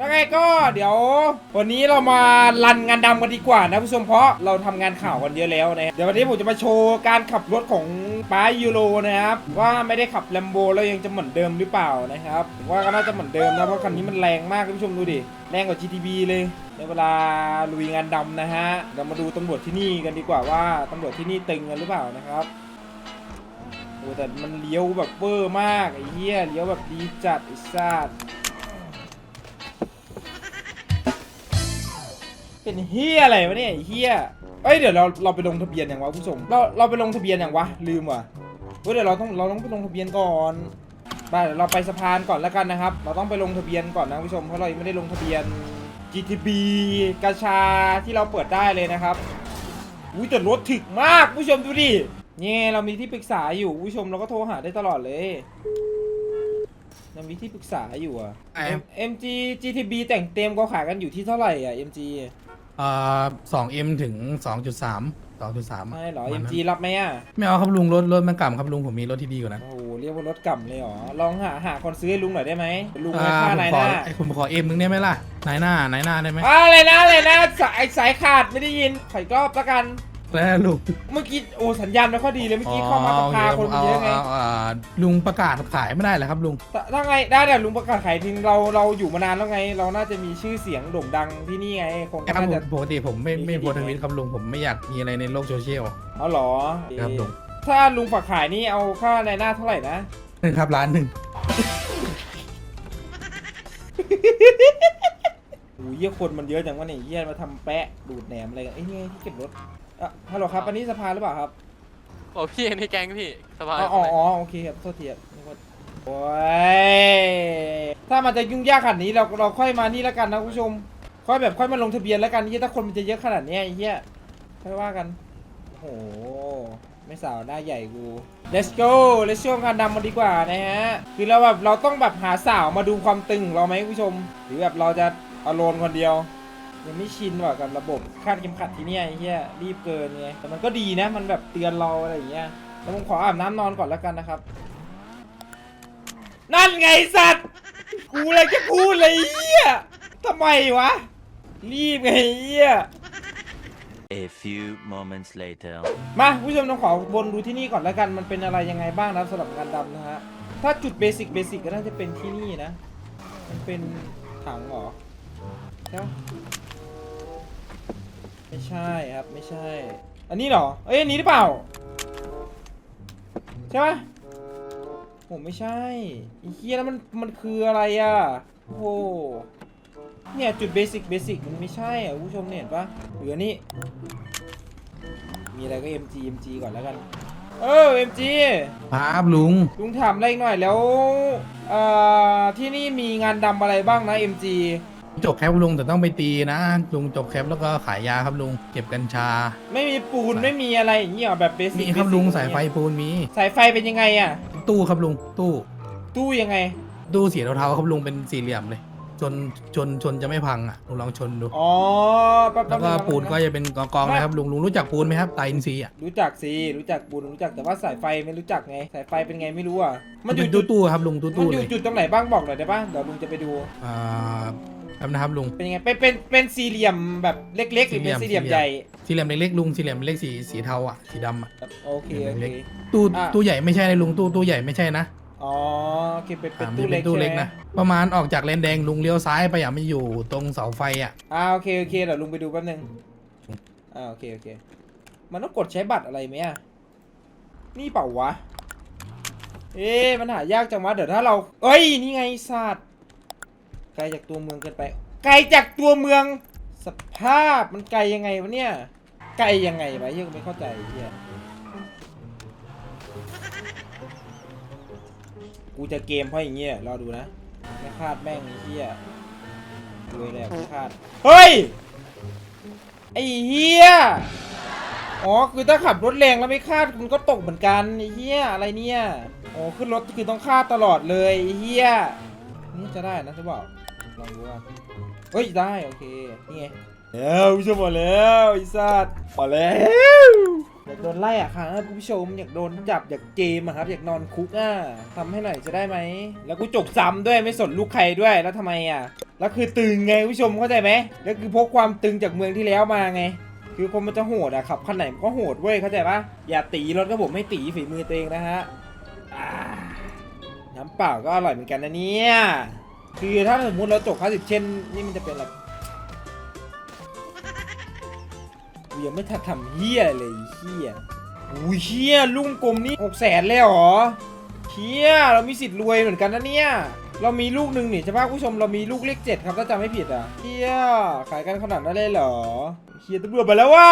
แล้วไงก็เดี๋ยว วันนี้เรามารันงานดำกันดีกว่านะผู้ชมเพราะเราทำงานข่าวกันเยอะแล้วนะเดี๋ยววันนี้ผมจะมาโชว์การขับรถของป้ายูโรนะครับว่าไม่ได้ขับแลมโบแล้วยังจะเหมือนเดิมหรือเปล่านะครับผมว่าก็น่าจะเหมือนเดิมนะเพราะคันนี้มันแรงมากคุณผู้ชมดูดิแรงกว่า GTB เลยในเวลาลุยงานดำนะฮะเรามาดูตำรวจที่นี่กันดีกว่าว่าตำรวจที่นี่ตึงกันหรือเปล่านะครับโอ้แต่มันเลี้ยวแบบเวอร์มากไอ้เหี้ยเลี้ยวแบบดีจัดไอ้สัส เป็นเหี้ยอะไรวะเนี่ยไอ้เหี้ยเอ้ยเดี๋ยวเราเราไปลงทะเบียนอย่างวะผู้ชมเราเราไปลงทะเบียนอย่างวะลืมว่ะเฮ้ยเดี๋ยวเราต้องเราต้องไปลงทะเบียนก่อนไปเดี๋ยวเราไปสะพานก่อนแล้วกันนะครับ เราต้องไปลงทะเบียนก่อนนะผู้ชมเพราะเรายังไม่ได้ลงทะเบียน GTB กาชาที่เราเปิดได้เลยนะครับอุ้ยแต่รถถึกมากผู้ชมดูดิเนี่ยเรามีที่ปรึกษาอยู่ผู้ชมเราก็โทรหาได้ตลอดเลยเรามีที่ปรึกษาอยู่อะไอ้ครับ M- MG GTB แต่งเต็มก็ขายกันอยู่ที่เท่าไหร่อะ MG เอ่อสองเอ็มถึงสองจุดสามสองจุดสามไม่เหรอ MG รับไหมอะ ไม่เอาครับลุงรถรถมันกล่ำครับลุงผมมีรถที่ดีกว่านั้นโอ้โหเรียกว่ารถกล่ำเลยเหรอ ลองหาหาคนซื้อให้ลุงหน่อยได้ไหมลุงอ่าให้ค่าผมนายขหอน้าไอ้คุณขอเอ็มนึงได้ไหมล่ะนายหน้านายหน้าได้ไหมอะไรนะอะไรนะสายสายขาดไม่ได้ยินขอยรอบละกัน แล้วลุงเมื่อกี้โอ้สัญญาณไม่ค่อยดีเลยเมื่อกี้เข้ามาสภาคนมันเยอะไงาาาลุงประกาศขายไม่ได้เหรอครับลุงถ้าถ้าไงได้แต่ลุงประกาศขายทิ้งเราเราอยู่มานานแล้วไง เราน่าจะมีชื่อเสียงโด่งดังที่นี่ไงคงครับน่าผจะมปกติผมไม่มีไม่ที่โพสต์ดีทวิตครับลุงผมไม่อยากมีอะไรในโลกโซเชียลเอาเหรอครับลุงถ้าลุงฝากขายนี่เอาค่าในหน้าเท่าไหร่นะหนึ่งครับร้านหนึ่งโอ้ยเยี่ยคนมันเยอะจังวะเนี่ยเยี่ยมาทำแปะดูดแหนมอะไรกันไอ้ยนี่ไงที่เก็บรถ อะฮัลโหลครับ อันนี้สภาหรือเปล่าครับโอ้พี่ในแก๊งพี่สบายอ๋ออ๋ออ๋อโอเคครับโทษทีครับนึกว่าโอ้ยถ้ามันจะยุ่งยากขนาดนี้เราเราค่อยมานี่แล้วกันนะคุณผู้ชม ค่อยแบบค่อยมาลงทะเบียนแล้วกันเฮียถ้าคนมันจะเยอะขนาดเนี้ยไอ้เฮียค่อยว่ากัน โอ้โห ไม่สาวหน้าใหญ่กู let's go let's show การดำมาดีกว่านะฮะ คือเราแบบเราต้องแบบหาสาวมาดูความตึงของเราไหมคุณผู้ชม หรือแบบเราจะเอาโลนคนเดียว ยังไม่ชินว่ะกับระบบคาดเข็มขัดที่เนี่ยไอ้เหี้ยรีบเกินไงแต่มันก็ดีนะ มันแบบเตือนเราอะไรอย่างเงี้ยแล้วผมขออาบน้ำนอนก่อนแล้วกันนะครับ นั่นไงสัตว์กูเลยจะพูดเลยไอ้เหี้ยทำไมวะ รีบไงไอ้เหี้ย A few moments later. มาผู้ชมต้องขอบนดูที่นี่ก่อนแล้วกันมันเป็นอะไรยังไงบ้างนะสำหรับงานดำนะฮะ ถ้าจุดเบสิกเบสิกก็น่าจะเป็นที่นี่นะ มันเป็นถังเหรอใช่ปะ ไม่ใช่ครับไม่ใช่ อันนี้เหรอ เอ้ยอันนี้หรือเปล่า ใช่ปะผมไม่ใช่ไอีเคียแล้วมันมันคืออะไรอะโอ้โหเนี่ยจุดเบสิกเบสิกมันไม่ใช่อะผู้ชมเนี่ยเห็นปะหรืออันนี้มีอะไรก็ MG MG ก่อนแล้วกัน เออ MG ครับลุง ลุงถามอะไรอีกหน่อยแล้วเอ่อที่นี่มีงานดำอะไรบ้างนะ MG จบแคปลุงแต่ต้องไปตีนะ ลุงจบแคปแล้วก็ขายยาครับลุงเก็บกัญชา ไม่มีปูนไม่มีอะไรอย่างเงี้ยหรอแบบเบสิมีกครับลุงสายไฟปูนมี สายไฟเป็นยังไงอะ ตู้ครับลุงตู้ตู้ยังไง ตู้สีเทาๆครับลุงเป็นสี่เหลี่ยมเลยชนชนชนจะไม่พังอะลุงลองชนดูอ๋อแป๊บๆแล้วก็นึงปูนก็จะเป็นกองๆนะครับลุงลุงรู้จักปูนไหมครับไตรอินทรีย์อะรู้จักสิรู้จักปูนรู้จักแต่ว่าสายไฟไม่รู้จักไง สายไฟเป็นไงไม่รู้อะมัมันนอยู่เป็นจุดตู้ๆครับลุงตู้มันตู้อเลยู่ยจุดตรงไหนบ้างบอกหน่อยได้ปะเดี๋ยวลุงจะไปดูอ่า แป๊บนะครับลุง เป็นยังไง เป็น เป็น เป็นสี่เหลี่ยมแบบเล็กๆ หรือเป็นสี่สี่เหเหลี่ลี่ยยมมใหญ่ สี่เหลี่ยมเล็กๆลุง สี่เหลี่ยมเล็กสีสีเทาอะ สีดำอะ โอเค โอเคเล็กตู้อะตู้ใหญ่ไม่ใช่เลยลุง ตู้ตู้ใหญ่ไม่ใช่นะ อ๋อโอเคเป็นเป็นอ่าตู้มันเล็เป็กนตู้เล็กใช่ไหมนะ ประมาณออกจากเลนแดงลุงเลี้ยวซ้ายไปอะมันอยู่ตรงเสาไฟอะ อ่าโอเคโอเคเดี๋ยวลุงไปดูแป๊บนึง อ่าโอเคโอเค มันต้องกดใช้บัตรอะไรไหมอะ นี่เปล่าวะ เอ๊ะมันหายากจังวะเดี๋ยวถ้าเรา เอ้ยนี่ไงสัตว์ ไกลจากตัวเมืองเกินไป ไกลจากตัวเมือง สภาพมันไกลยังไงวะเนี่ย ไกลยังไงวะเหี้ยังไม่เข้าใจเฮียกูจะเกมเพราะอย่างเงี้ยรอดูนะไม่คาดแม่งไอ้เฮียรวยแล้วไม่คาด เฮ้ย ไอ้เฮียอ๋อคือถ้าขับรถแรงแล้วไม่คาดมันก็ตกเหมือนกันไอ้เฮียอะไรเนี่ยอ๋อขึ้นรถคือต้องคาดตลอดเลยไอ้เฮียนี่จะได้นะจะบอก ลองดูว่าเฮ้ยได้โอเคนี่ไงแล้วผู้ชมมาแล้วไอ้สัตว์มาแล้วอยากโดนไล่อะครับคุณผู้ชมอยากโดนจับอยากเกมอะครับอยากนอนคุกอะทำให้หน่อยจะได้ไหมแล้วกูจกซ้ำด้วยไม่สนลูกใครด้วยแล้วทำไมอะแล้วคือตึงไงผู้ชมเข้าใจไหมแล้วคือพกความตึงจากเมืองที่แล้วมาไง คือคนมันจะโหดอะขับคันไหนมันก็โหดเว้ยเข้าใจปะอย่าตีรถก็ผมไม่ตีฝีมือตัวเองนะฮะน้ำเปล่าก็อร่อยเหมือนกันนะเนี่ย คือถ้าสมมติเราจบคลาสสิกเช่น นี่มันจะเป็นอะไรกูยังไม่ทันทำเฮียเลยเฮียอุ้ยเฮียลุงกลมนี่หกแสนเลยเหรอเฮียเรามีสิทธิ์รวยเหมือนกันนะเนี่ย เรามีลูกหนึ่งนี่ใช่ปะผู้ชมเรามีลูกเลขเจ็ดครับถ้าจำไม่ผิดอะเฮียขายกันขนาดนั้นเลยเหรอเฮียตำรวจมาแล้วว่า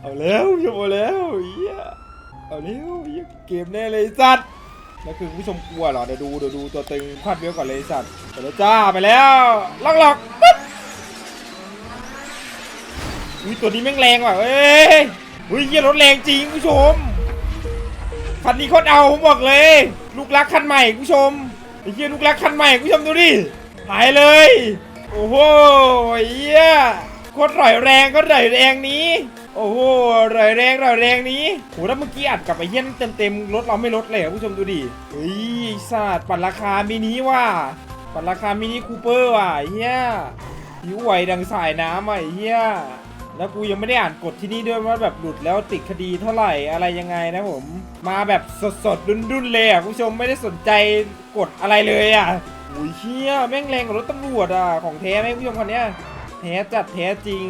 เอาแล้วผู้ชมเอาแล้วเฮียเอาแล้วเฮียเกมแน่เลยสัตว์ แล้วคือผู้ชมกลัวเหรอเดี๋ยวดูเดี๋ยวดูตัวตึงควัดเบี้ยวก่อนเลยไอ้สัตว์ไปแล้วจ้าไปแล้วล็อกล็อกปึ๊บอุ้ยตัวนี้แม่งแรงว่ะเอ้ยอุ้ยเฮียรถแรงจริงผู้ชมคันนี้โคตรเอาผมบอกเลย ลูกรักคันใหม่ผู้ชมไอ้เฮียลูกรักคันใหม่ผู้ชมดูดิหายเลย โอ้โหเฮียโคตรร่อยแรงก็ร่อยแรงนี้ โอ้โหร่อยแรงร่อยแรงนี้โหถ้าเมื่อกี้อัดกับไอ้เฮียเต็มเต็มๆรถเราไม่ลดเลยอะผู้ชมดูดิเฮ้ยศาสตร์ปั่นราคามินิว่ะปั่นราคามินิคูเปอร์ว่ะเฮียผิวไหวดังสายน้ำอะไอ้เฮียแล้วกูยังไม่ได้อ่านกฎที่นี่ด้วยว่าแบบหลุดแล้วติดคดีเท่าไหร่อะไรยังไงนะผม มาแบบสดๆดุนๆเลยอะผู้ชมไม่ได้สนใจกฎอะไรเลยอะโอ้ยเฮียแม่งแรงกว่ารถตำรวจอะของแท้ไหมผู้ชมคนเนี้ย แท้จัดแท้จริง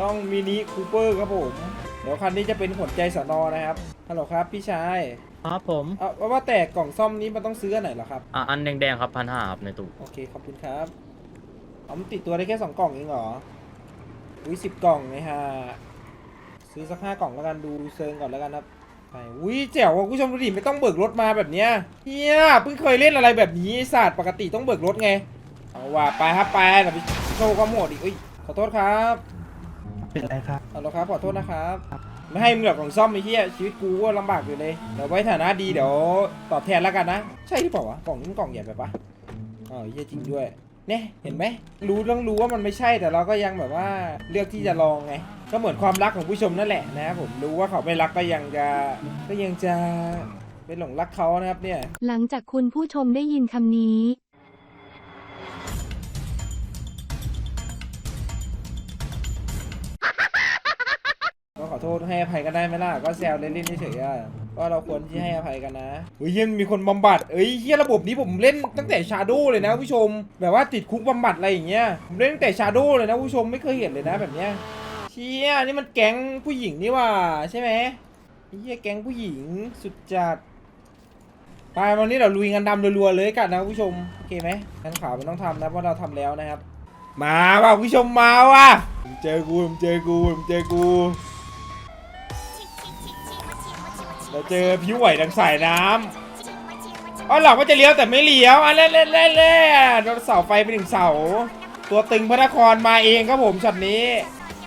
ต้องมินิคูเปอร์ครับผม เดี๋ยวคันนี้จะเป็นขนใจสอนอนะครับฮัลโหลครับพี่ชายครับผม เอาว่าว่าแต่กล่องซ่อมนี้มันต้องซื้ออันไหนเหรอครับอะอันแดงๆครับพันห้าครับในตู้โอเคขอบคุณครับเอามันติดตัวได้แค่สองกล่องเองเหรออุ้ยสิบกล่องไงฮะซื้อสักห้ากล่องแล้วกันดูเซิงก่อนแล้วกันครับไปอุ้ยแจ๋วว่ะคุณผู้ชมดูดิไม่ต้องเบิกรถมาแบบเนี้ยเฮียเพิ่งเคยเล่นอะไรแบบนี้ศาสตร์ปกติต้องเบิกรถไงเอาว่าไปครับไปเดี๋ยวไปโชว์ความโหดอีกอุ้ย ขอโทษครับเป็นไรครับเอาละครับขอโทษนะครับ ไม่ให้มึงแบบของซ่อมไอ้เหี้ยชีวิตกูก็ลำบากอยู่เลยเดี๋ยวไว้ฐานะดีเดี๋ยวตอบแทนแล้วกันนะใช่หรือเปล่าวะกล่องนี้มันกล่องใหญ่ไปปะอ๋อเหี้ยจริงด้วยเนี่ยเห็นไหมรู้ต้องรู้ว่ามันไม่ใช่แต่เราก็ยังแบบว่าเลือกที่จะลองไงก็เหมือนความรักของผู้ชมนั่นแหละนะครับผมรู้ว่าเขาไม่รักก็ยังจะก็ยังจะไปหลงรักเขานะครับเนี่ย หลังจากคุณผู้ชมได้ยินคำนี้ อโทษให้อภัยกันได้ไหมล่ะก็แซวเล่นๆเฉยๆอะก็เราควรที่ให้อภัยกันนะเฮ้ยเฮียมีคนบำบัดเอ้ยเฮียระบบนี้ผมเล่นตั้งแต่ชาโดเลยนะผู้ชม แบบว่าติดคุกบำบัดอะไรอย่างเงี้ยผมเล่นตั้งแต่ชาโดเลยนะผู้ชมไม่เคยเห็นเลยนะแบบเนี้ยเชี่ยนี่มันแก๊งผู้หญิงนี่ว่าใช่ไหมเฮียแก๊งผู้หญิงสุดจัดไปวันนี้เราลุยงานดำรัวๆเลยกันนะผู้ชมโอเคไหมงานขาวมันต้องทำนะเพราะเราทำแล้วนะครับ มาว่ะผู้ชมมาว่ะผมเจอกูผมเจอกูผมเจอกู เราเจอผิวไหวดังสายน้ำอ๋อหลอกว่าจะเลี้ยวแต่ไม่เลี้ยวอะเล่นเล่นเล่นเล่นโดนเสาไฟไปหนึ่งเสา ตัวตึงพระนครมาเองครับผมช็อตนี้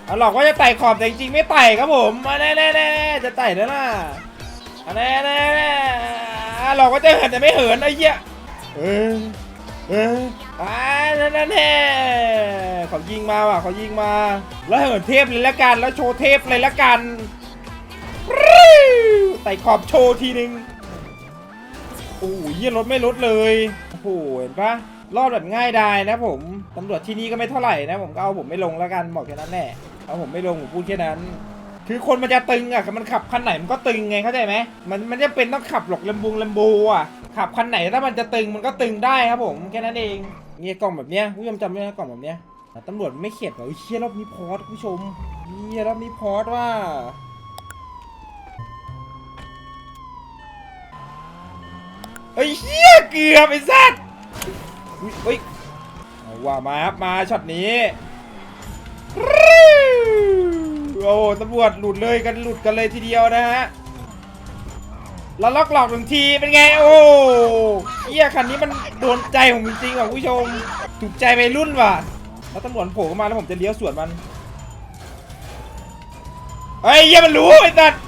เอหลอกว่าจะไต่ขอบแต่จริงๆไม่ไต่ครับผมมาแน่แน่แน่จะไต่แล้วนะอะแน่แน่แน่อะหลอกว่าจะเหินแต่ไม่เหินไอ้เหี้ยเออเอออ่าแน่แน่แน่เขายิงมาว่ะเขายิงมา แล้วเหินเทพเลยละกันแล้วโชว์เทพเลยละกัน ไต่ขอบโชว์ทีนึงโอ้ยยี่รถไม่ลดเลย โอ้โห เห็นปะรอดแบบง่ายดายนะผม ตำรวจที่นี่ก็ไม่เท่าไหร่นะผมก็เอาผมไม่ลงแล้วกันบอกแค่นั้นแหละ เอาผมไม่ลงผมพูดแค่นั้น คือคนมันจะตึงอะมันขับคันไหนมันก็ตึงไงเข้าใจไหมมันมันจะเป็นต้องขับหลอกลำบุงลำโบอะ ขับคันไหนถ้ามันจะตึงมันก็ตึงได้ครับผมแค่นั้นเองเนี่ยกล่องแบบเนี้ยผู้ชมจำไว้นะกล่องแบบเนี้ยตำรวจไม่เข็ดเหรอเชี่ยรอบนี้พอสผู้ชมเชี่ยรอบนี้พอสว่า ไอ้เหี้ยเกือบไอ้สัตว์เฮ้ยเอาว่ามาครับมาช็อตนี้โอ้ตำรวจหลุดเลยกันหลุดกันเลยทีเดียวนะฮะแล้วล็อกหลอกหนึ่งทีเป็นไง โอ้เหี้ยคันนี้มันโดนใจผมจริงๆว่ะคุณผู้ชมถูกใจไปรุ่นว่ะ แล้วตำรวจโผล่เข้ามาแล้วผมจะเลี้ยวสวนมันเฮ้ยเหี้ยมันรู้ไอ้สัตว์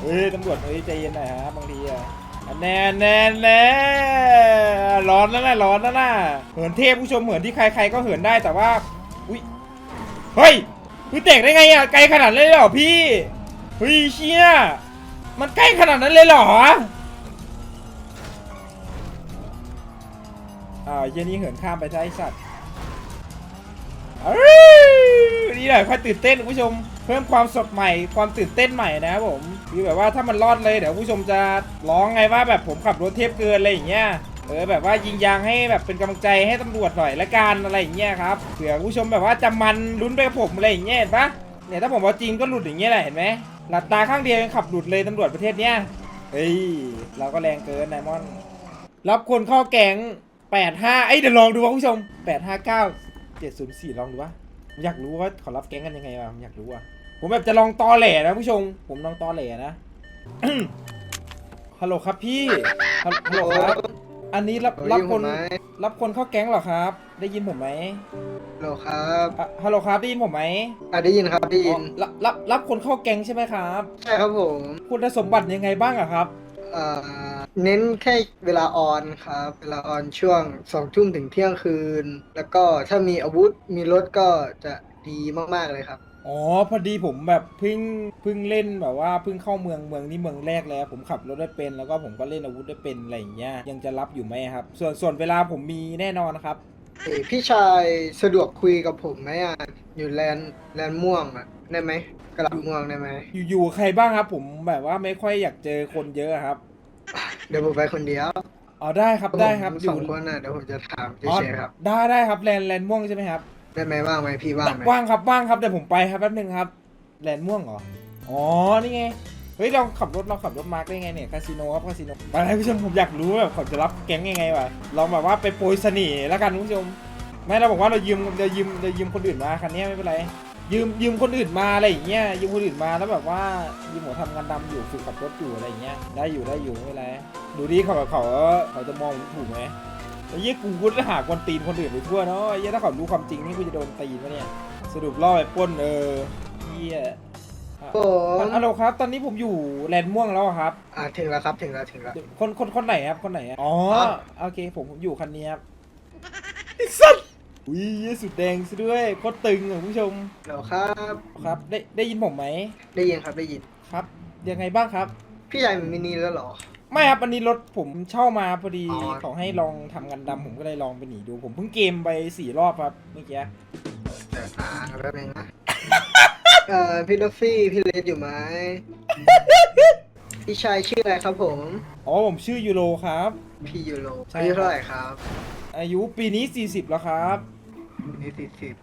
เฮ้ยตำรวจเฮ้ยใจเย็นหน่อยฮะบางทีอะ แน่แน่แน่ร้อนแล้วนะร้อนแล้วนะเหินเทพผู้ชมเหินที่ใครๆก็เหินได้แต่ว่าอุ้ยเฮ้ยพี่เตกได้ไงอะไกลขนาดนั้นเลยเหรอพี่เฮ้ยเชี่ยมันใกล้ขนาดนั้นเลยเหรออ่าเย็นนี้เหินข้ามไปใช่ไอ้สัตว์อ้ยนี่แหละค่อยตื่นเต้นคุณผู้ชม เพิ่มความสดใหม่ความตื่นเต้นใหม่นะครับผมคือแบบว่าถ้ามันรอดเลยเดี๋ยวผู้ชมจะร้องไงว่าแบบผมขับรถเทพเกินอะไรอย่างเงี้ยเออแบบว่ายิงยางให้แบบเป็นกำลังใจให้ตำรวจหน่อยละกันอะไรอย่างเงี้ยครับเผื่อผู้ชมแบบว่าจะมันลุ้นไปกับผมอะไรอย่างเงี้ยเห็นปะเนี่ยถ้าผมเอาจริงก็หลุดอย่างเงี้ยแหละเห็นไหมหลับตาข้างเดียวยังขับหลุดเลยตำรวจประเทศเนี้ยเฮ้ยเราก็แรงเกินไนมอน รับคนเข้าแกง85ไอ้ยเดี๋ยวลองดูว่าผู้ชม859 704ลองดูวะ ผมอยากรู้ว่าเขารับแก๊งกันยังไงวะผมอยากรู้อะผมแบบจะลองตอแหลนะผู้ชม ผมลองตอแหลนะ ฮัลโหลครับพี่ฮัลฮัลโหลครับ อันนี้รับรับคน รับคนเข้าแก๊งเหรอครับ ได้ยินผมไหมฮัลโหลครับอะฮัลโหลครับได้ยินผมไหมอะได้ยินครับได้ยิอ๋อนรับรับรับคนเข้าแก๊งใช่ไหมครับ ใช่ครับผม คุณสมบัติยังไงบ้างอะครับ เอ่อ เน้นแค่เวลาออนครับ เวลาออนช่วงสองทุ่มถึงเที่ยงคืน แล้วก็ถ้ามีอาวุธมีรถก็จะดีมากๆเลยครับ อ๋อพอดีผมแบบเพิ่งเพิ่งเล่นแบบว่าเพิ่งเข้าเมืองเมืองนี้เมืองแรกแล้วผมขับรถได้เป็น แล้วก็ผมก็เล่นอาวุธได้เป็นอะไรอย่างเงี้ยยังจะรับอยู่ไหมครับ ส่วนส่วนเวลาผมมีแน่นอนครับ เอ้ยพี่ชายสะดวกคุยกับผมไหมอะอยู่แลนแลนม่วงอะได้ไหมกระลาม่วงได้ไหมอยู่อยู่ใครบ้างครับ ผมแบบว่าไม่ค่อยอยากเจอคนเยอะครับ เดี๋ยวผมไปคนเดียวอ๋อได้ครับได้ครับผมอสยู่องคนอะเดี๋ยวผมจะถามอ๋อเฉยๆครับ ได้ได้ครับแลนแลนม่วงใช่ไหมครับได้ไหมว่างไหมพี่ว่างไหมว่างครับว่างครับเดี๋ยวผมไปครับแป๊บนึงครับแลนม่วงเหรออ๋อนี่ไงเฮ้ยเราขับรถเราขับรถมาร์กได้ไงเนี่ยคาสิโนครับคาสิโนไปให้ผู้ชมผมอยากรู้แบบเขาจะรับแก๊งยังไงวะลองแบบว่าไปโปรยเสน่ห์แล้วกันคุณผู้ชมไม่เราบอกว่าเรายืมเรายืมเรายืมคนอื่นมาคันนี้ไม่เป็นไร ยืมยืมคนอื่นมาอะไรอย่างเงี้ยยืมคนอื่นมาแล้วแบบว่ายืมหมอทำงานดำอยู่ฝึกขับรถอยู่อะไรอย่างเงี้ยได้อยู่ได้อยู่ไม่เป็นไรดูดิเขาเขาเขาจะมองผมถูกไหมไอ้เหี้ยกูกูจะหาคนตีนคนอื่นไปทั่วเนาะไอ้เหี้ยถ้าเขารู้ความจริงนี่กูจะโดนตีนปะเนี่ยสรุปล่อไปปล้นเออเหี้ยผมฮัลโหลครับ ตอนนี้ผมอยู่แลนด์ม่วงแล้วอะครับ อ่าถึงแล้วครับถึงแล้วถึงแล้วคนคนคนไหนครับคนไหนอะอ๋อครับโอเคผมผมอยู่คันนี้ครับไอ้สัส อุ้ยเหี้ยสุดแดงซะด้วยโคตรตึงอะคุณผู้ชมฮัลโหลครับ ครับ ได้ได้ยินผมไหมได้ยินครับได้ยิน ครับยังไงบ้างครับ พี่ใหญ่มีมินิแล้วเหรอ ไม่ครับอันนี้รถผมเช่ามาพอดีอ๋อ เขาให้ลองทำงานดำผมก็เลยลองไปหนีดู ผมเพิ่งเกมไปสี่รอบครับเมื่อกี้เดี๋ยวอ่าแป๊บนึงนะ เอ่อพี่ลูฟี่พี่เลสอยู่ไหมพี่ชายชื่ออะไรครับผม อ๋อผมชื่อยูโรครับ พี่ยูโรใช่ อายุเท่าไหร่ครับ อายุปีนี้ 40 แล้วครับ นี่สี่สิบ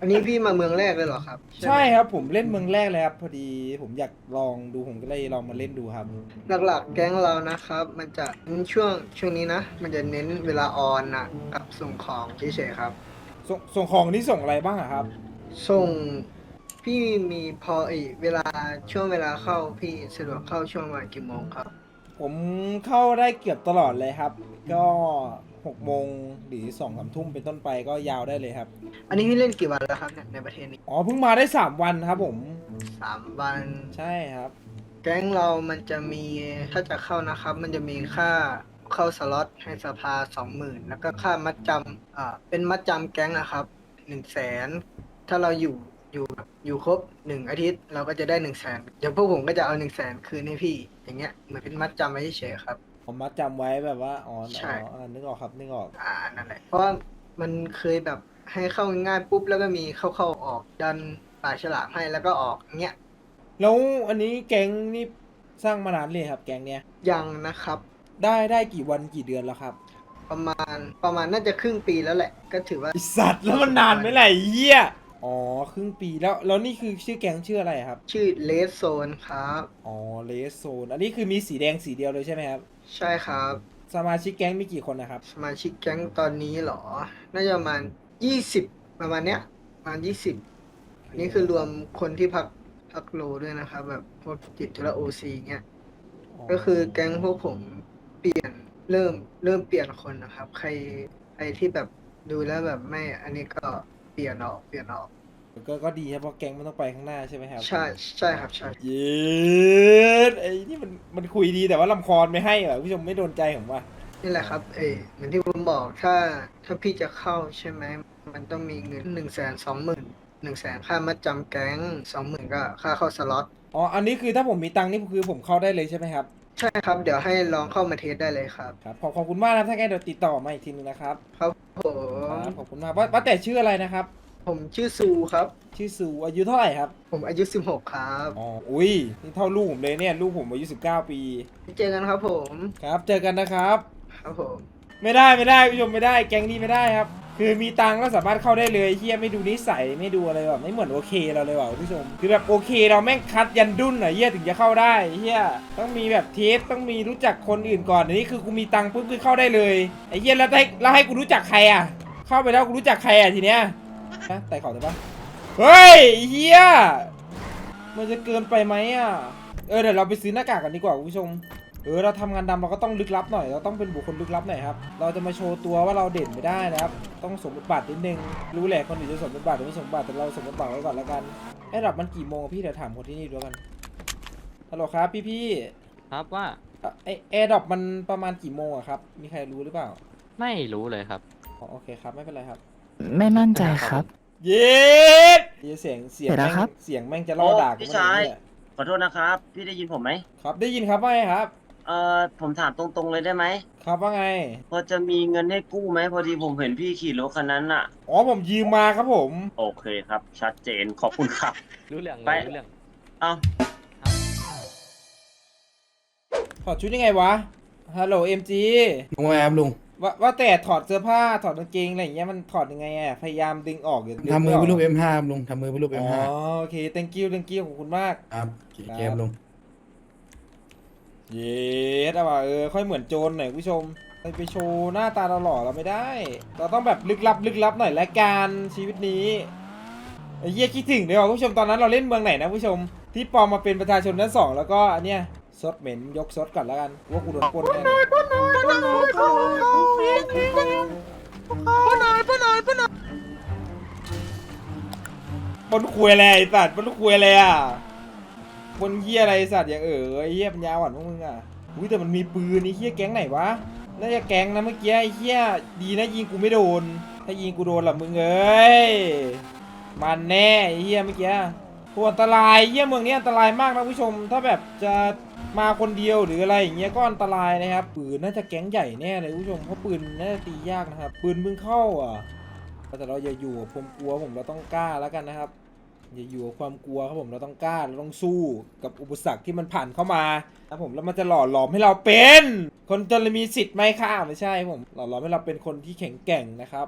อันนี้พี่มาเมืองแรกเลยเหรอครับใช่ไหมครับผมเล่นเมืองแรกเลยครับ พอดีผมอยากลองดูผมก็เลยลองมาเล่นดูครับ หลักๆ แก๊งเรานะครับ มันจะเน้นช่วงช่วงนี้นะ มันจะเน้นเวลาออนนะกับส่งของเฉยๆครับ ส่งส่งของนี่ส่งอะไรบ้างอะครับ ส่งพี่มีพออีกเวลาช่วงเวลาเข้าพี่สะดวกเข้าช่วงประมาณกี่โมงครับ ผมเข้าได้เกือบตลอดเลยครับ ก็ 6โมงหรือ2องสามทุ่มเป็นต้นไปก็ยาวได้เลยครับ อันนี้พี่เล่นกี่วันแล้วครับเนี่ยในประเทศนี้อ๋อเพิ่งมาได้3วันครับผม สามวัน ใช่ครับ แก๊งเรามันจะมีถ้าจะเข้านะครับ มันจะมีค่าเข้าสล็อตให้สภาสองหมื่นแล้วก็ค่ามัดจำอ่าเป็นมัดจำแก๊งนะครับหนึ่งแสนถ้าเราอยู่อยู่อยู่ครบหนึ่งอาทิตย์เราก็จะได้หนึ่งแสนอย่างพวกผมก็จะเอาหนึ่งแสนคืนให้พี่ อย่างเงี้ยเหมือนเป็นมัดจำไว้เฉยๆครับ ผมมาจำไว้แบบว่าอ๋อใช่ อ๋ออ่านึกออกครับนึกออกอ่านั่นแหละเพราะว่ามันเคยแบบให้เข้าง่ายๆปุ๊บแล้วก็มีเข้าเข้าออกดันป่าฉลามให้แล้วก็ออกเงี้ยแล้วอันนี้แก๊งนี่สร้างมานานเลยครับ แก๊งเนี้ยยังนะครับ ได้ได้กี่วันกี่เดือนแล้วครับประมาณประมาณน่าจะครึ่งปีแล้วแหละ ก็ถือว่าไอสัตว์แล้วมันนานไหมล่ะไอ้เหี้ยอ๋อครึ่งปีแล้วแล้วนี่คือชื่อแก๊งชื่ออะไรครับชื่อเลสโซนครับ อ๋อเลสโซนอันนี้คือมีสีแดงสีเดียวเลยใช่ไหมครับ ใช่ครับ สมาชิกแก๊งมีกี่คนนะครับ สมาชิกแก๊งตอนนี้เหรอ น่าจะประมาณยี่สิบประมาณเนี้ยประมาณยี่สิบนี่คือรวมคนที่พักพักโลด้วยนะครับ แบบพวกจิตธุระโอซีเงี้ย ก็คือแก๊งพวกผมเปลี่ยนเริ่มเริ่มเปลี่ยนคนนะครับ ใครใครที่แบบดูแล้วแบบไม่ อันนี้ก็เปลี่ยนออกเปลี่ยนออก ก็ก็ดีครับเพราะแก๊งมันต้องไปข้างหน้าใช่ไหมครับใช่ใช่ครับใช่เย็ดไอ้นี่มันมันคุยดีแต่ว่าลำคอญไม่ให้เหรอผู้ชมไม่โดนใจผมว่ะนี่แหละครับเออเหมือนที่ผมบอกถ้าถ้าพี่จะเข้าใช่ไหมมันต้องมีเงินหนึ่งแสนสองหมื่นหนึ่งแสนค่ามัดจำแก๊งสองหมื่นก็ค่าเข้าสล็อตอ๋ออันนี้คือถ้าผมมีตังค์นี่คือผมเข้าได้เลยใช่ไหมครับใช่ครับเดี๋ยวให้ลองเข้ามาเทสได้เลยครับครับขอบขอบคุณมากนะครับถ้าแกเดี๋ยวติดต่อมาอีกทีนึงนะครับครับผมครับขอบคุณมากว่าว่าแต่ชื่ออะไรนะครับ ผมชื่อซูครับ ชื่อสูอายุเท่าไหร่ครับ ผมอายุ 16 ครับ อ๋อ อุ้ย นี่เท่าลูกผมเลยเนี่ย ลูกผมอายุ19 ปี เจอกันครับผม ครับ เจอกันนะครับ ครับผม ไม่ได้ไม่ได้ผู้ชมไม่ได้ แก๊งนี้ไม่ได้ครับ คือมีตังค์ก็สามารถเข้าได้เลยเฮียไม่ดูนิสัยไม่ดูอะไรแบบไม่เหมือนโอเคเราเลยว่ะผู้ชม คือแบบโอเคเราแม่งคัดยันดุนอะเฮียถึงจะเข้าได้เฮียต้องมีแบบเทสต้องมีรู้จักคนอื่นก่อนอันนี้คือกูมีตังค์ปุ๊บคือเข้าได้เลยไอ้เฮียแล้วให้แล้วให้กูรู้จักใครอะ เข้าไปแล้วกูรู้จักใครอะทีเนี้ย นะแต่ขอได้ปะเฮ้ยไอ้เฮียมันจะเกินไปไหมอะ เออเดี๋ยวเราไปซื้อหน้ากากกันดีกว่าคุณผู้ชม เออเราทำงานดำเราก็ต้องลึกลับหน่อย เราต้องเป็นบุคคลลึกลับหน่อยครับ เราจะมาโชว์ตัวว่าเราเด่นไม่ได้นะครับ ต้องสมบทบาทนิดนึง รู้แหละคนอื่นจะสมบทบาทหรือไม่สมบทบาทแต่เราสมบทบาทไว้ก่อนแล้วกันไอ้ดับมันกี่โมงอะพี่เดี๋ยวถามคนที่นี่ด้วยกัน ฮัลโหลครับพี่พี่ครับว่าๆอะไอแอร์ดรอปมันประมาณกี่โมงอะครับ มีใครรู้หรือเปล่า ไม่รู้เลยครับ อ๋อโอเคครับไม่เป็นไรครับ ไม่มั่นใจครับ เย็ดเสียงเสียงเดี๋ยวแม่นะครับงเสียงแม่งจะล่อด่ากูพี่มาชายเนี่ยขอโทษนะครับ พี่ได้ยินผมไหมครับได้ยินครับว่าไงครับ เอ่อผมถามตรงๆเลยได้ไหมครับว่าไงพอจะมีเงินให้กู้ไหมพอดีผมเห็นพี่ขี่รถคันนั้นน่ะอ๋อผมยืมมาครับผม โอเคครับ ชัดเจนขอบคุณครับ รู้เรื่องไปเลยรู้เรื่อง เอ้าถอดชุดยังไงวะฮัลโหลเอ็มจีลุงว่าไงครับลุง ว่าว่าแต่ถอดเสื้อผ้าถอดกางเกงอะไรอย่างเงี้ยมันถอดยังไงอะพยายามดึงออกหรือดึงทำมือเป็นรูปไก M5 ครับลุงทำมือเป็นรูป อ๋อ M5 โอเค thank you thank you ขอบคุณมาก ครับเกมลุงเย็ดอะว่ะเออค่อยเหมือนโจรหน่อยผู้ชมไปไปโชว์หน้าตาเราหล่อเราไม่ได้ เราต้องแบบลึกลับลึกลับหน่อยละกันชีวิตนี้ไอ้เหี้ยคิดถึงเลยว่ะผู้ชมตอนนั้นเราเล่นเมืองไหนนะผู้ชมที่ปลอมมาเป็นประชาชนชั้นสองแล้วก็อันเนี้ย ซดเหม็นยกซดก่อนแล้วกันว่ากูโดนปล้นแน่เลยปล้นคุยอะไรไอ้สัตว์ปล้นคุยอะไรอะปล้นเหี้ยอะไรไอ้สัตว์อย่างเออไอ้เหี้ยปัญญาอ่อนพวกมึงอะอุ้ยแต่มันมีปืนไอ้เหี้ยแก๊งไหนวะน่าจะแก๊งนะเมื่อกี้ไอ้เหี้ยดีนะยิงกูไม่โดน ถ้ายิงกูโดนล่ะมึงเอ้ยมันแน่ไอ้เหี้ยเมื่อกี้โหอันตรายเหี้ยเมืองนี้อันตรายมากนะผู้ชม ถ้าแบบจะ มาคนเดียวหรืออะไรอย่างเงี้ยก็อันตรายนะครับปืนน่าจะแก๊งใหญ่แน่เลยผู้ชมเพราะปืนน่าจะตียากนะครับปืนเพิ่งเข้าอะแต่เราอย่าอยู่กับความกลัวผมเราต้องกล้าแล้วกันนะครับ อย่าอยู่กับความกลัวครับผมเราต้องกล้าเราต้องสู้กับอุปสรรคที่มันผ่านเข้ามาครับผมแล้วมันจะหล่อหลอมให้เราเป็น คนจนมีสิทธิ์ไหมค่ะไม่ใช่ผม หล่อหลอมให้เราเป็นคนที่แข็งแกร่งนะครับ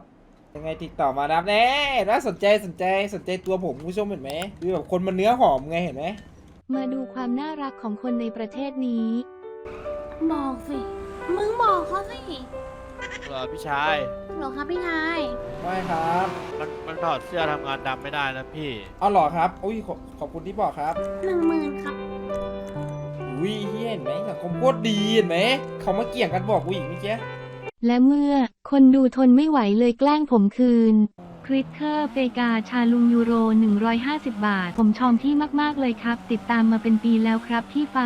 ยังไงติดต่อมานะครับแน่น่าสนใจสนใจสนใจตัวผมคุณผู้ชมเห็นไหมคือแบบคนมันเนื้อหอมไงเห็นไหม มาดูความน่ารักของคนในประเทศนี้บอกสิ มึงบอกเขาสิเหรอพี่ชายหรอครับพี่ชายไม่ครับ มันมันถอดเสื้อทำงานดำไม่ได้นะพี่ เอาหรอครับ อุ้ยขอขอบคุณที่บอกครับ หนึ่งหมื่นครับ อุ้ยเฮียเห็นไหมสังคมโคตรดีเห็นไหม เขามาเกี่ยงกันบอกกูอีกเมื่อกี้ และเมื่อคนดูทนไม่ไหวเลยแกล้งผมคืน คริสเคอร์เฟกาชาลุงยูโร 150 บาท ผมชอมที่มาก ๆ เลยครับ ติดตามมาเป็นปีแล้วครับพี่ไฟ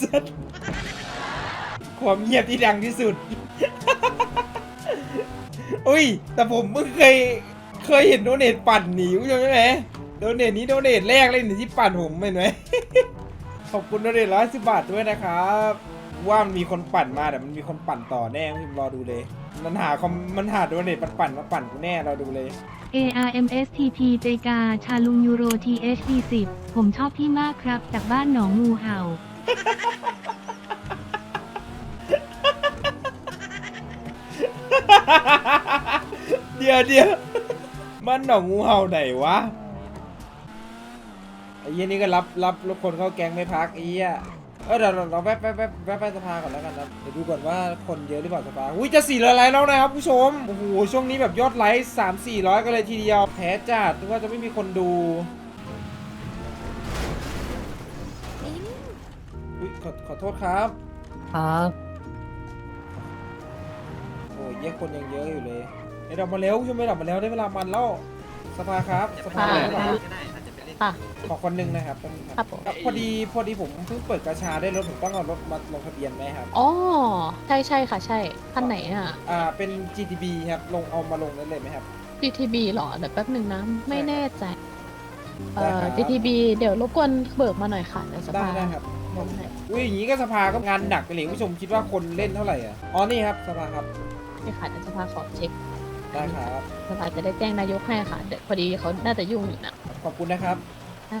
สัสความเงียบที่ดังที่สุด อุ้ย แต่ผมเพิ่งเคย เคยเห็นโดเนทปั่นหนีคุณผู้ชมใช่ไหม โดเนทนี้โดเนทแรกเลยนี่ที่ปั่นผมเห็นไหม ขอบคุณโดเนทร้อยสิบบาทด้วยนะครับ ว่ามันมีคนปั่นมาแต่มันมีคนปั่นต่อแน่พิมพ์รอดูเลย มันหาคอมมันหาโดเนทปั่นๆมาปั่นกูแน่รอดูเลย ARMSTP เจกาชาลุงยูโร THD 10 ผมชอบพี่มากครับ จากบ้านหนองงูเห่า เดี๋ยวเดี๋ยวมันหนองงูเห่าไหนวะ ไอ้เหี้ยนี่ก็รับรับรับคนเข้าแก๊งไม่พักไอ้เหี้ยเออเดี๋ยวเราเราแวบแวบแวบแวบไปสภาก่อนแล้วกันนะเดี๋ยวดูก่อนว่าคนเยอะหรือเปล่าสภาอุ้ยจะสี่ร้อยไลค์แล้วนะครับผู้ชมโอ้โหช่วงนี้แบบยอดไลค์สามสี่ร้อยกันเลยทีเดียวแพ้จัดนึกว่าจะไม่มีคนดูอุ้ยขอขอโทษครับ ครับโอ้ยเยอะคนยังเยอะอยู่เลยไอ้ดอกมาเร็วช่วยไม่ดอกมาเร็วได้เวลามันแล้วสภาครับสภาค่ะได้หรอ ค่ะ ขอคนหนึ่งนะครับแป๊บนึงครับผมอะพอดีพอดีผมเพิ่งเปิดกระชาได้รถผมต้องเอารถมาลงทะเบียนไหมครับอ๋อ ใช่ใช่ค่ะ ใช่คันไหนอะ อ่าเป็น GTB ครับลงเอามาลงได้เลยไหมครับ GTB เหรอ เดี๋ยวแป๊บหนึ่งนะ ไม่แน่ใจเอ่อได้ครับ GTB เดี๋ยวรบกวนเบิกมาหน่อยค่ะเดี๋ยวสได้ภาได้ครับลงให้อุ้ยอย่างนี้ก็สภาก็งานหนักไปเลยคุณผู้ชมคิดว่าคนเล่นเท่าไหร่อะอ๋อนี่ครับสภาครับ นี่ค่ะเดี๋ยวสภาขอเช็ค ได้ครับสภาจะได้แจ้งนายกให้ค่ะเดี๋ยวพอดีเขาน่าจะยุ่งอยู่นะขอบคุณนะครับ โ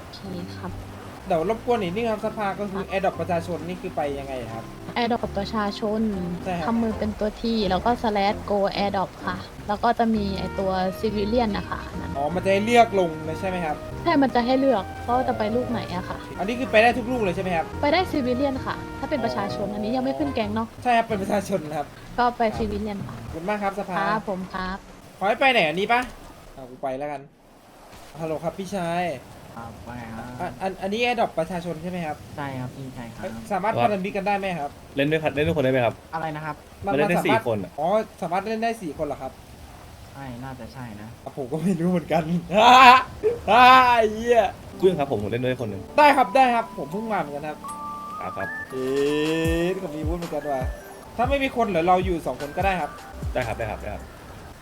อเคครับ เดี๋ยวรบกวนอีกนิดนึงครับสภาก็คือแอดดอปประชาชนนี่คือไปยังไงครับ แอร์ดรอปประชาชนใช่ครับ ทำมือเป็นตัวที่แล้วก็ slash go airdrop ค่ะ แล้วก็จะมีไอตัว civilian นะคะอันนั้นอ๋อมันจะให้เลือกลงเลยใช่ไหมครับ ใช่มันจะให้เลือกว่าจะไปลูกไหนอะค่ะ อันนี้คือไปได้ทุกลูกเลยใช่ไหมครับไปได้ civilian ค่ะ ถ้าเป็นประชาชนอันนี้ยังไม่ขึ้นแกงเนาะ ใช่ครับเป็นประชาชนครับ ก็ไป civilian ค่ะขอบคุณมากครับสคภารับผมครับ ขอให้ไปไหนอันนี้ปะอ่ากูไปแล้วกันฮัลโหลครับพี่ชาย ครับว่าไงครับอะอันอันนี้แอดดอปประชาชนใช่ไหมครับใช่ครับพี่ใช่ครับ สามารถพันธมิตรกันได้ไหมครับเล่นด้วยกันเล่นด้วยคนได้ไหมครับ อะไรนะครับมันมันเล่นได้สาสี่มารถคนอะ อ๋อสามารถเล่นได้สี่คนเหรอครับใช่น่าจะใช่นะ อะผมก็ไม่รู้เหมือนกัน ฮ่าฮ่าเหี้ยเพื่อนครับผมผมเล่นด้วยคนหนึ่งได้ครับได้ครับ ผมเพิ่งมาเหมือนกันครับครับครับเอ๊ะก็มีวุ้นเหมือนกันว่ะถ้าไม่มีคนเหรือเราอยู่สองคนก็ได้ครับ ได้ครับได้ครับได้ครับ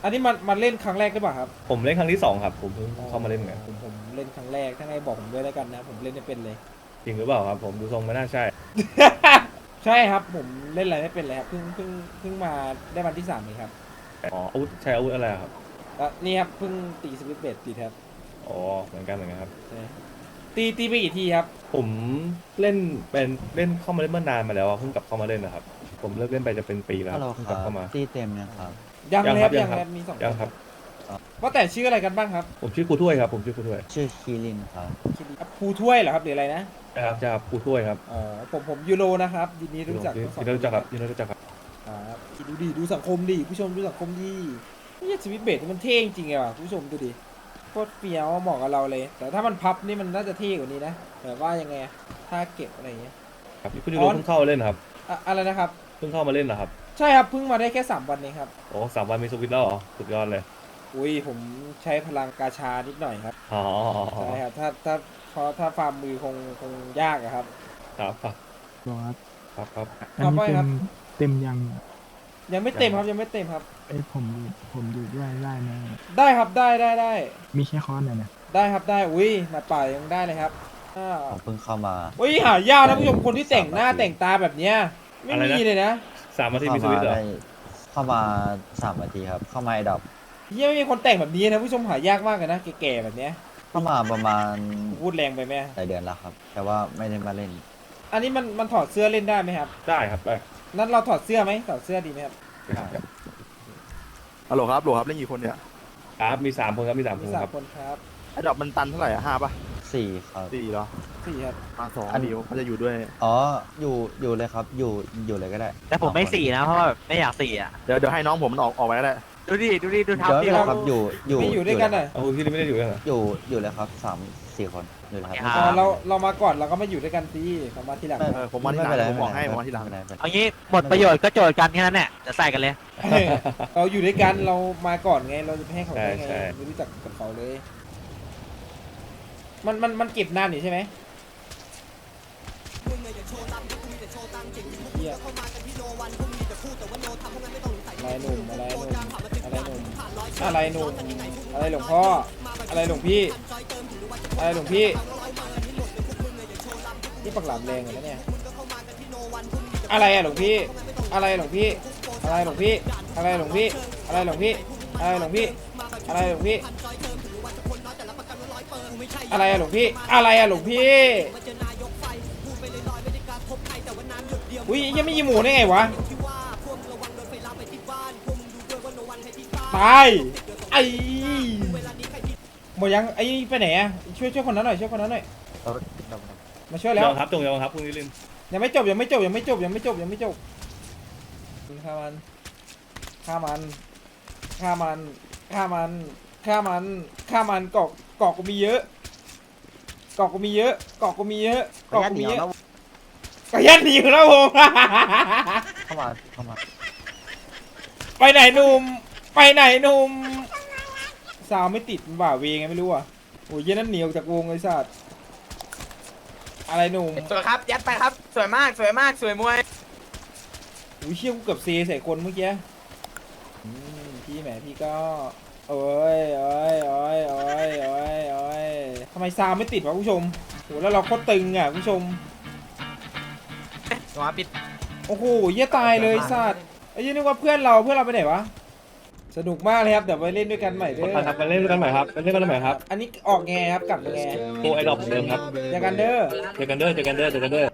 อันนี้มันมันเล่นครั้งแรกหรือเปล่าครับ ผมเล่นครั้งที่สองครับ ผมเพิ่งเข้ามาเล่นเหมือนกันผมผมเล่นครั้งแรกถ้าไงบอกผมด้วยแล้วกันนะ ผมเล่นไม่เป็นเลย จริงหรือเปล่าครับ ผมดูทรงไม่น่าใช่ ใช่ครับ ผมเล่นอะไรไม่เป็นเลยครับเพิ่งเพิ่งเพิ่งมาได้วันที่สามเองครับอ๋ออาวุธใช้อาวุธอะไรครับ แล้วนี่ครับเพิ่งตีสวิตช์เบสตีครับอ๋อเหมือนกันเหมือนกันครับ ใช่ตีตีไปกี่ทีครับ ผมเล่นเป็นเล่นเข้ามาเล่นเมื่อนานมาแล้วอะเพิ่งกลับเข้ามาเล่นนะครับ ผมเลิกเล่นไปจะเป็นปีแล้วเพิ่งกลับเข้ามา ตีเต็มยังครับ ยังยังเลยคครัรับบยังยังครับครับมีสองยังครับ ว่าแต่ชื่ออะไรกันบ้างครับผมชื่อครูถ้วยครับ ผมชื่อครูถ้วยชื่อคีรินครับภูถ้วยเหรอครับหรืออะไรนะนะครับจะครูถ้วยครับอ๋อผมผมยูโรนะครับยินดีรู้จักยิทั้งสองนดีรู้จักครับยินดีรู้จักครับ ครับดูดิดูสังคมดิผู้ชมดูสังคมดินี่สวิตช์เบสมันเท่จริงๆอะว่ะผู้ชมดูดิโคตรเฟี้ยวเหมาะกับเราเลย แต่ถ้ามันพับนี่มันน่าจะเท่กว่านี้นะแต่ว่ายังไงอะถ้าเก็บอะไรอย่างเงี้ย ครับคุณยูโรเพิ่งเข้ามาเล่นนะครับ อะอะไรนะครับ เพิ่งเข้ามาเล่นเหรอครับ ใช่ครับเพิ่งมาได้แค่สามวันเองครับ โอ้สามวันมีสวิตช์แล้วเหรอ สุดยอดเลย อุ้ยผมใช้พลังกาชานิดหน่อยครับอ๋อใช่ครับถ้าถ้าเพราะถ้าฟาร์มมือคงคงยากอะครับ ครับ ครับครับครับครับต่อไปครับเต็มยังยังไม่เต็มครับยังไม่เต็มครับ เอ้ผมผมดูด้วยได้ไหมได้ครับได้ได้ได้มีแค่คอนน่ะนะได้ครับได้อุ้ยหน้าป่ายังได้เลยครับอ้าวผมเพิ่งเข้ามา อุ้ยหายากนะผู้ชมคนที่แต่งหน้าแต่งตาแบบเนี้ยไม่อะไรนะ มีเลยนะ สามนาทีเข้ามีสมาวิตช์เหรอได้เข้ามาสามนาทีครับ เข้ามาไอดับเหี้ยังไม่มีคนแต่งแบบนี้นะผู้ชมหายากมากเลยนะแก่ๆแบบเนี้ยเข้ามาประมาณพูดแรงไปไหมหลายเดือนแล้วครับ แต่ว่าไม่ได้มาเล่น อันนี้มันมันถอดเสื้อเล่นได้ไหมครับ ได้ครับได้นั้นเราถอดเสื้อไหมถอดเสื้อดีไหมครับฮัลโหลครับโหลครับเล่นกี่คนเนี่ยครับมีสามคนครับมีสามคมีนสาคมรับคนครับไอ้ดอกมันตันเท่าไหร่อะห้าป่ะ สี่ครับ สี่เหรอสี่ครับมาสองอัน เดียวเขาจะอยู่ด้วยอ๋อ อยู่อยู่เลยครับ อยู่อยู่เลยก็ได้แต่ผมไม่สี่นะเพราะว่าไม่อยากสี่อะ เดี๋ยวเดี๋ยวให้น้องผมมันออกออกไปก็ได้ดูดิดูดิดูเดี๋ยวเท้าไม่พี่เป็นไรเขาครับ อยู่อยู่ไม่อยู่ด้วยกันอะเอาที่นี่ไม่ได้อยู่กันเหรออยู่อยู่เลยครับสามสี่คนอยู่เลยครับอ่าอ๋อเราเรามาก่อนเราก็มาอยู่ด้วยกันสิเรามาทีหลังเออผมมาที่หลังไเป็นไรผมบอกให้ไเป็นไรผมมาที่หลังไเป็นไรไม่เป็นไรเอางี้หมดประโยชน์ก็โจทย์กันแค่นั้นแหละจะใส่กันเลยเออเราอยู่ด้วยกันเรามาก่อนไงเราจะไปให้เขาได้ไงใช่ใช่ไม่รู้จักกับเขาเลย มันมันมันเก็บนานอยู่ใช่ไหมเหี้ยอะไรหนุ่มอะไรหนุ่มอะไรหนุ่มอะไรหนุ่มอะไรหลวงพ่อ อะไรหลวงพี่ อะไรหลวงพี่นี่ปักหลามแรงเลยนะเนี่ยอะไรอะหลวงพี่ อะไรหลวงพี่ อะไรหลวงพี่ อะไรหลวงพี่ อะไรหลวงพี่ อะไรหลวงพี่ อะไรหลวงพี่ อะไรอะหลวงพี่ อะไรอะหลวงพี่อุ้ยยังไม่ยิงหมูได้ไงวะตายไอ้หมดยังไอ้ไปไหนอะช่วยช่วยคนนั้นหน่อยช่วยคนนั้นหน่อยเอาเดี๋ยวมาช่วยแล้เดี๋ยววครับตรงเดียวครับพรุ่งนี้ลืมยังไม่จบยังไม่จบยังไม่จบยังไม่จบยังไม่จบฆ่ามันฆ่ามันฆ่ามันฆ่ามันฆ่ามันฆ่ามันเกาะเกาะกูมีเยอะ เกาะกูมีเยอะเกาะกูมีเยอะเกาะกูมีเยอะกระยันหนีอยู่แล้วผม เข้ามาเข้ามาไปไหนหนุ่มไปไหนหนุ่มสาวไม่ติดมันบ่าเวงไงไม่รู้อะโอ้ยเย็นนั้นเหนียวจากวงไอ้สัตว์อะไรหนุ่มสวยครับ ยัดไปครับ สวยมาก สวยมาก สวยมวย อุ้ยเชี่ยกูเกือบเซใส่คนเมื่อกี้อืมพี่แหมพี่ก็ โอ้ยโอ้ยโอ้ยโอ้ยโอ้ยโอ้ยทำไมซาวไม่ติดวะผู้ชมโหแล้วเราโคตรตึงอะผู้ชม หัวปิดโอ้โหเยี่ยตายเลยสัตว์ไอ้ยี่นึกว่าเพื่อนเราเพื่อนเราไปไหนวะ สนุกมากเลยครับ เดี๋ยวไปเล่นด้วยกันใหม่เด้อครับมาเล่นกันใหม่ครับมาเล่นกันใหม่ครับอันนี้ออกไงครับกลับยังไงโกไอดอกเดิมครับเจอกันเด้อ เจอกันเด้อเจอกันเด้อเจอกันเด้อ